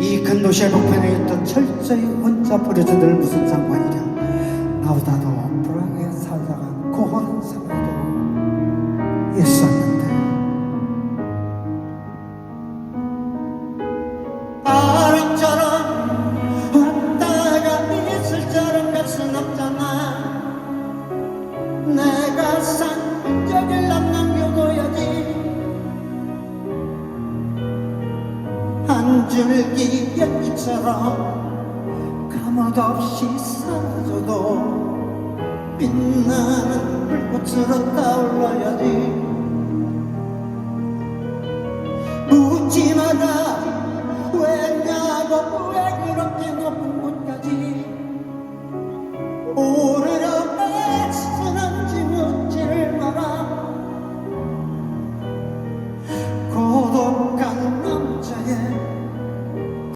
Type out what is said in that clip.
이큰 도시의 복편에 있던 철저히 혼자 버려져들 무슨 상관이냐 나보다도 불안하게 살다가 고하는 사람도 있었는 한 줄기 잎처럼 감없이 사라져도 빛나는 불꽃으로 떠올라야지. 묻지 마라 왜냐고 왜 그렇게 높은 곳까지? 오